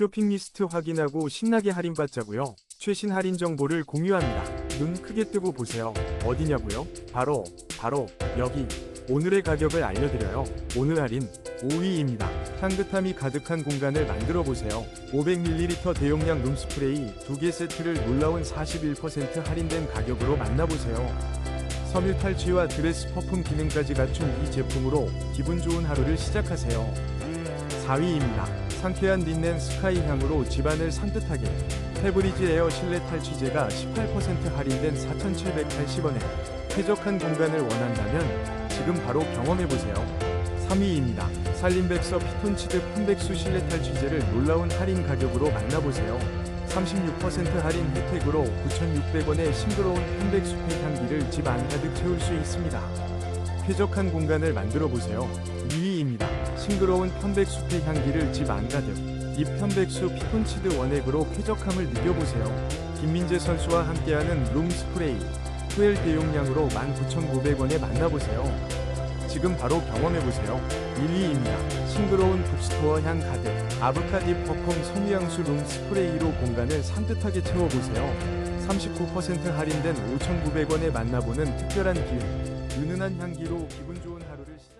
쇼핑 리스트 확인하고 신나게 할인받자고요. 최신 할인 정보를 공유합니다. 눈 크게 뜨고 보세요. 어디냐고요? 바로 바로 여기. 오늘의 가격을 알려드려요. 오늘 할인 5위입니다. 향긋함이 가득한 공간을 만들어 보세요. 500ml 대용량 룸스프레이 2개 세트를 놀라운 41% 할인된 가격으로 만나보세요. 섬유 탈취와 드레스 퍼퓸 기능까지 갖춘 이 제품으로 기분 좋은 하루를 시작하세요. 4위입니다. 상쾌한 린넨 스카이 향으로 집안을 산뜻하게 페브리즈 에어 실내 탈취제가 18% 할인된 4,780원에 쾌적한 공간을 원한다면 지금 바로 경험해보세요. 3위입니다. 살림백서 피톤치드 편백수 실내 탈취제를 놀라운 할인 가격으로 만나보세요. 36% 할인 혜택으로 9,600원의 싱그러운 편백숲의 향기를 집 안 가득 채울 수 있습니다. 쾌적한 공간을 만들어 보세요. 2위입니다. 싱그러운 편백숲의 향기를 집 안가득. 이 편백수 피톤치드 원액으로 쾌적함을 느껴보세요. 김민재 선수와 함께하는 룸 스프레이 12 대용량으로 19,900원에 만나보세요. 지금 바로 경험해보세요. 1위입니다. 싱그러운 북스토어 향 가득. 아브카디 퍼폼 섬유향수 룸 스프레이로 공간을 산뜻하게 채워보세요. 39% 할인된 5,900원에 만나보는 특별한 기회. 은은한 향기로 기분 좋은 하루를 시작.